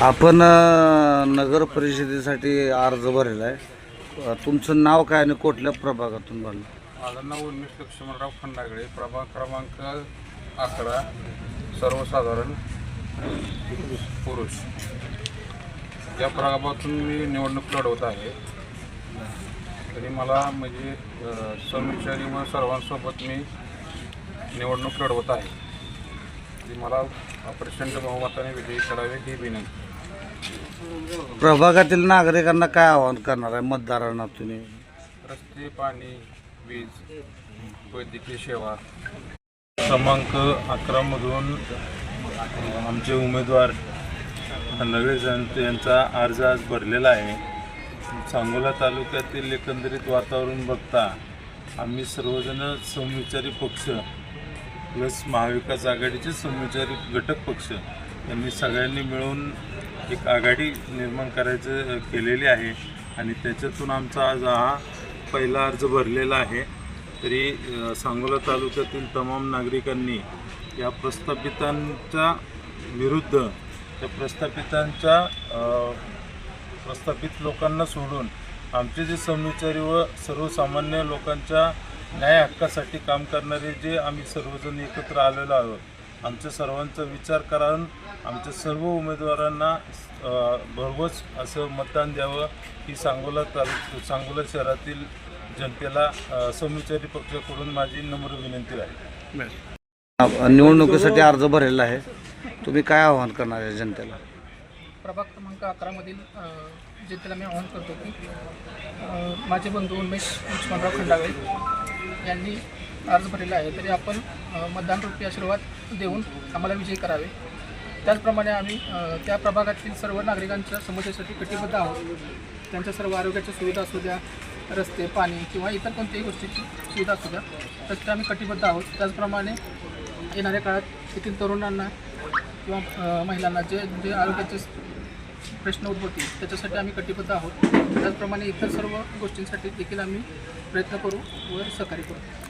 आपण अ, नगर परिषदेसाठी अर्ज भरलेला आहे. अ, तुमचं नाव काय आणि कुठल्या प्रभागातून भरलं? माझं नाव उन्मेष लक्ष्मणराव खंडागळे प्रभाग क्रमांक अकरा सर्वसाधारण पुरुष. या प्रभागातून मी निवडणूक लढवत आहे. तरी मला म्हणजे अ, समविचारी व सर्वांसोबत मी निवडणूक लढवत आहे. मला प्रचंड बहुमताने विजयी करावे ही विनंती प्रभागातील नागरिकांना काय आवाहन करणार आहे मतदारांना तुम्ही? रस्ते पाणी वीज वैद्यकीय सेवा. क्रमांक अकरामधून आमचे उमेदवार नवे जनते यांचा अर्ज आज भरलेला आहे. सांगोला तालुक्यातील एकंदरीत वातावरण बघता आम्ही सर्वजण समविचारी पक्ष. प्लस महाविकास आघाडीचे समुचारी घटक पक्ष यांनी सगळ्यांनी मिळून एक आघाडी निर्माण करायचं केलेली आहे. आणि त्याच्यातून आमचा आज हा पहिला अर्ज भरलेला आहे. तरी सांगोला तालुक्यातील तमाम नागरिकांनी या प्रस्थापितांच्या विरुद्ध त्या प्रस्थापितांच्या प्रस्थापित लोकांना सोडून आमचे जे समविचारी व सर्वसामान्य लोकांच्या न्याय हक्कासाठी काम करणारे जे आम्ही सर्वजण एकत्र आलेलो आहोत आमच्या सर्वांचा विचार करून आमच्या सर्व उमेदवारांना भरघोस असं मतदान द्यावं ही सांगोला तालुक सांगोला शहरातील जनतेला समविचारी पक्षाकडून माझी नम्र विनंती आहे. निवडणुकीसाठी अर्ज भरलेला आहे. तुम्ही काय आवाहन करणार आहे जनतेला? प्रभाग क्रमांक अकरामधील जनतेला मी आवाहन करतो की माझे बंधू उमेश लक्ष्मणराव खंडागळे यांनी अर्ज भरलेला आहे. तरी आपण मतदान रूपी आशीर्वाद देऊन आम्हाला विजयी करावे. त्याचप्रमाणे आम्ही त्या प्रभागातील सर्व नागरिकांच्या समस्येसाठी कटिबद्ध आहोत. त्यांच्या सर्व आरोग्याच्या सुविधा असू द्या रस्ते पाणी किंवा इतर कोणत्याही गोष्टीची सुविधा असू द्या त्यासाठी आम्ही कटिबद्ध आहोत. त्याचप्रमाणे येणाऱ्या काळात येथील तरुणांना किंवा महिलांना जे जे आरोग्याचे प्रश्न उद्भवतील त्याच्यासाठी आम्ही कटिबद्ध आहोत. त्याचप्रमाणे इतर सर्व गोष्टींसाठी देखील आम्ही प्रयत्न करू व सहकार्य करू.